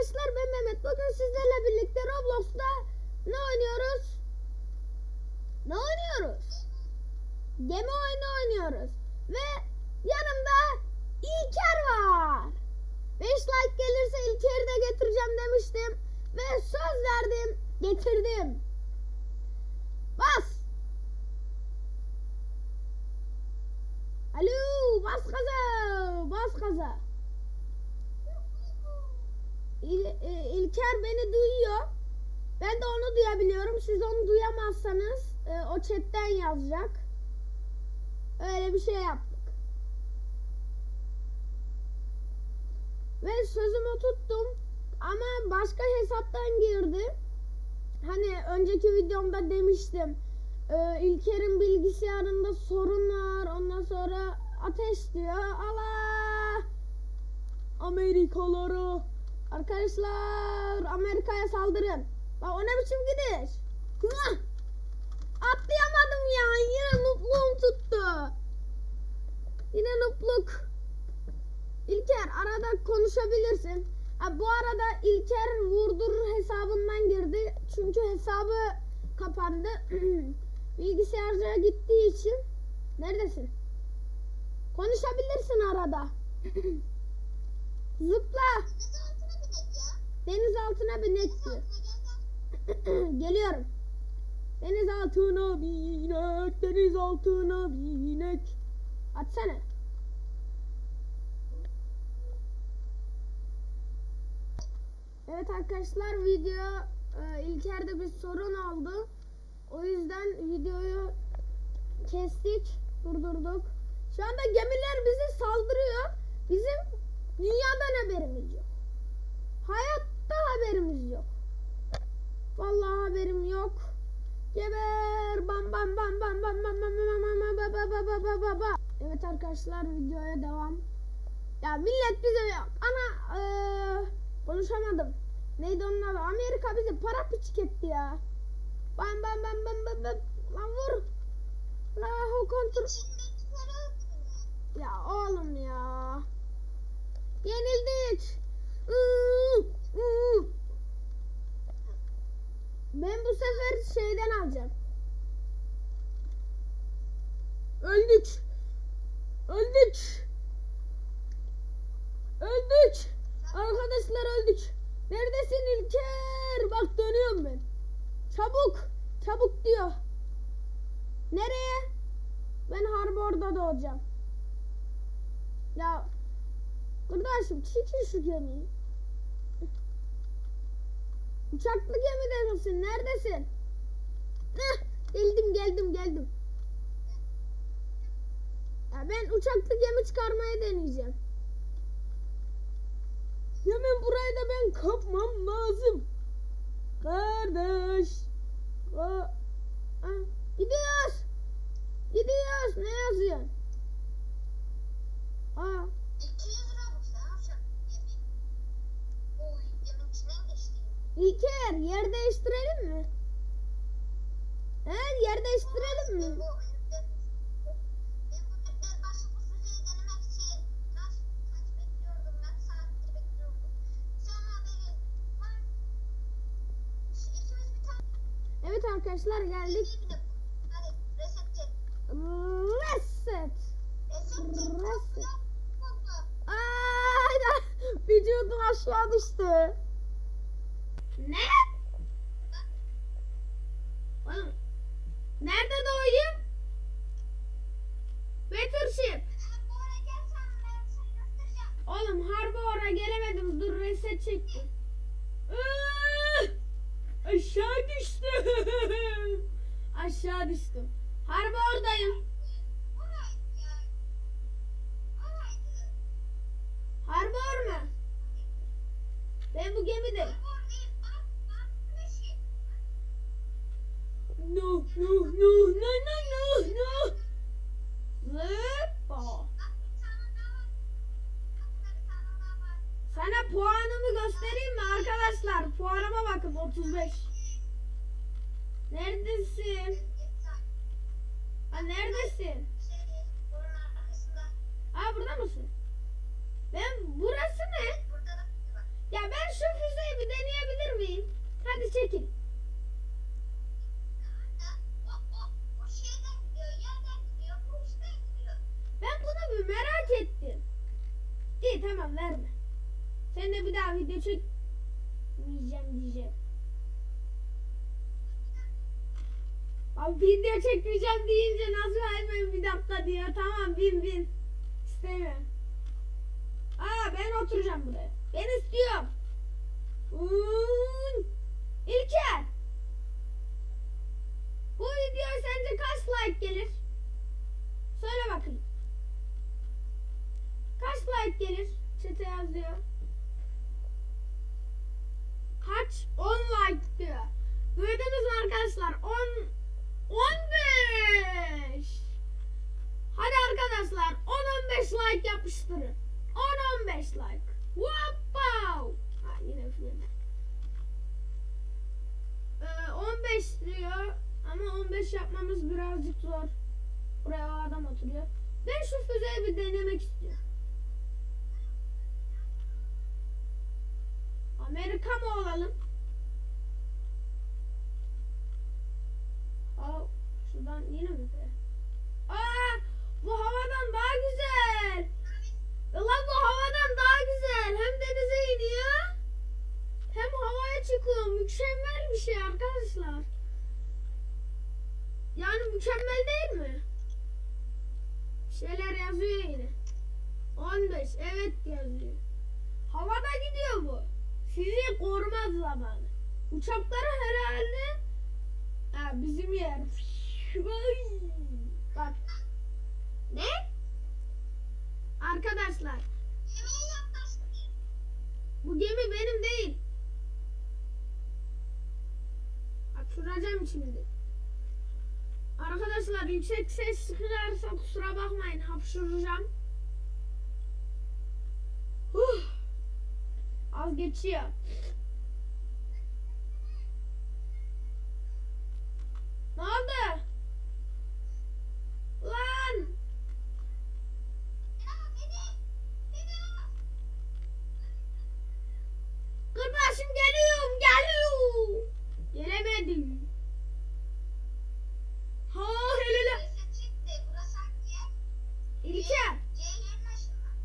arkadaşlar ben Mehmet. Bugün sizlerle birlikte Roblox'ta ne oynuyoruz? Ne oynuyoruz? Gemi oyunu oynuyoruz. Ve yanımda İlker var. 5 like gelirse İlker'i de getireceğim demiştim. Ve söz verdim. İl, e, İlker beni duyuyor. Ben de onu duyabiliyorum. Siz onu duyamazsanız e, o chatten yazacak. Öyle bir şey yaptık. Ve sözümü tuttum. Ama başka hesaptan girdi. Hani önceki videomda demiştim. E, İlker'in bilgisayarında sorun var. Ondan sonra ateş diyor. Allah! Amerikalıları. Arkadaşlar Amerika'ya saldırın. Bak o ne biçim gidiş? Atlayamadım ya. Yine nupluğum tuttu. Yine nupluk. İlker arada konuşabilirsin. Ha, bu arada İlker vurdur hesabından girdi. Çünkü hesabı kapandı. Bilgisayarcıya gittiği için. Neredesin? Konuşabilirsin arada. Zıpla. Deniz altına binek diyor. Geliyorum. Deniz altına binek, deniz altına binek. Atsana. Evet arkadaşlar video e, İlker'de bir sorun oldu. O yüzden videoyu kestik, durdurduk. Şu anda gemiler bizi saldırıyor. Bizim dünyadan haberimiz yok. Hayatta haberimiz yok. Vallahi haberim yok. Geber bam bam bam bam bam bam bam bam bam bam bam bam bam bam bam bam. Evet arkadaşlar videoya devam. Ya millet bize. Ana eee, konuşamadım. Neydi onun adı? Amerika bizi para piçik etti ya. Bam bam bam bam bam bam. Lan vur. La o kontrol. Ya oğlum ya. Yenildik. Alacağım. Öldük. Öldük. Öldük. Arkadaşlar öldük. Neredesin İlker? Bak dönüyorum ben. Çabuk. Çabuk diyor. Nereye? Ben Harbor'da doğacağım. Ya kardeşim çekin şu gemiyi. Uçaklı gemide misin? Neredesin? Geldim geldim geldim. Ya ben uçaklı gemi çıkarmaya deneyeceğim. Hemen burayı da ben kapmam lazım. Kardeş. Aa, aa, gidiyoruz. Gidiyoruz. Ne yazıyorsun? Aa, 200 Robux ne yapacağım? Oy. İlker yer değiştirelim mi? He yer mi? Evet arkadaşlar geldik. Reset. Reset. Aa, vücudum aşağı düştü. Ne? Nerede doğayım? Battleship. Oğlum harbora gelemedim. Dur reset çektim. Aşağı düştüm. Aşağı düştüm. Harbi oradayım. Sana puanımı göstereyim mi arkadaşlar? Puanıma bakın 35. Neredesin? Ha neredesin? Ha burada mısın? Ben burası ne? Ya ben şu füze bir deneyebilir miyim? Hadi çekil. O, o, o şeyden gidiyor, yerden gidiyor, bu uçtan gidiyor. Ben bunu bir merak ettim. İyi tamam verme. Sen de bir daha video çekmeyeceğim diyeceğim. Abi video çekmeyeceğim deyince nasıl hemen bir dakika diyor. Tamam bin bin. İstemiyorum. Aa ben oturacağım buraya. Ben istiyorum. Uuu. İlker. Bu videoya sence kaç like gelir? Söyle bakayım. Kaç like gelir? Çete yazıyor. Kaç? 10 like diyor. Duydunuz mu arkadaşlar? 10 15. Hadi arkadaşlar 10-15 like yapıştırın. 10-15 like. Wow! Ha yine üfledi. Ee, 15 diyor ama 15 yapmamız birazcık zor. Buraya o adam oturuyor. Ben şu füzeyi bir denemek istiyorum. Amerika mı olalım? Aa, şuradan yine mi çıkıyor. Mükemmel bir şey arkadaşlar. Yani mükemmel değil mi? Şeyler yazıyor yine. 15 evet yazıyor. Havada gidiyor bu. Sizi korumaz zamanı. Uçakları herhalde ha, bizim yer. Bak. Ne? Arkadaşlar bu gemi benim değil. Hapşuracağım şimdi. Arkadaşlar yüksek ses çıkarsa kusura bakmayın hapşuracağım. Huh. Az geçiyor. Ne oldu? Lan! Kırbaçım geliyorum, geliyorum. Gelemedim. Ha hele hele. Burası çıktı, burası hangi yer? İlker. C yerine ışınlan.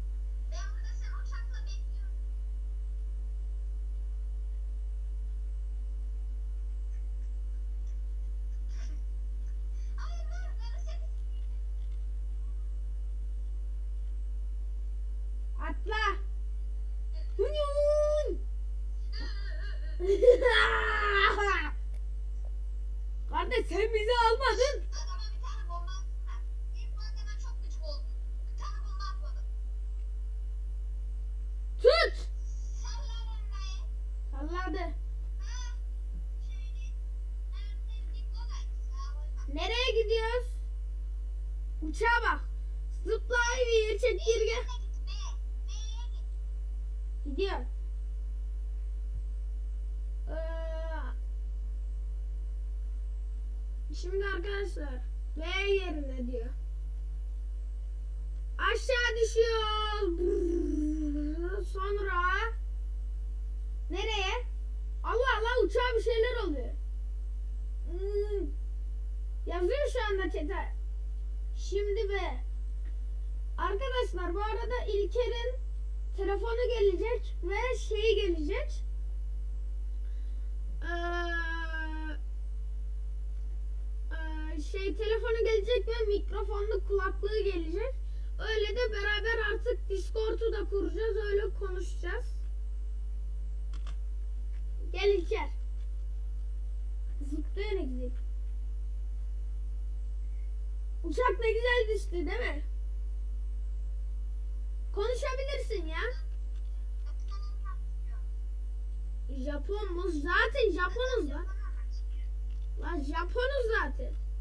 Ben burada sen uçakla bekliyorum. Hayır, hayır, ben seni Huyun. Kardeş sen bizi almadın. Adama bir tane bomba atsınlar. Benim çok gıcık oldum. Bir tane. Tut. Sallar elmayı. Salladı. Şimdi arkadaşlar B yerine diyor. Aşağı düşüyoruz. Sonra nereye? Allah Allah uçağa bir şeyler oluyor. Hmm. Yazıyor şu anda çete. Şimdi be. Arkadaşlar bu arada İlker'in telefonu gelecek ve şeyi gelecek. Şey telefonu gelecek ve mikrofonlu kulaklığı gelecek. Öyle de beraber artık Discord'u da kuracağız. Öyle konuşacağız. Gel İlker. Zıplıyor ne güzel. Uçak ne güzel düştü değil mi? Konuşabilirsin ya. Japon mu? Zaten Japonuz lan. Lan Japonuz zaten.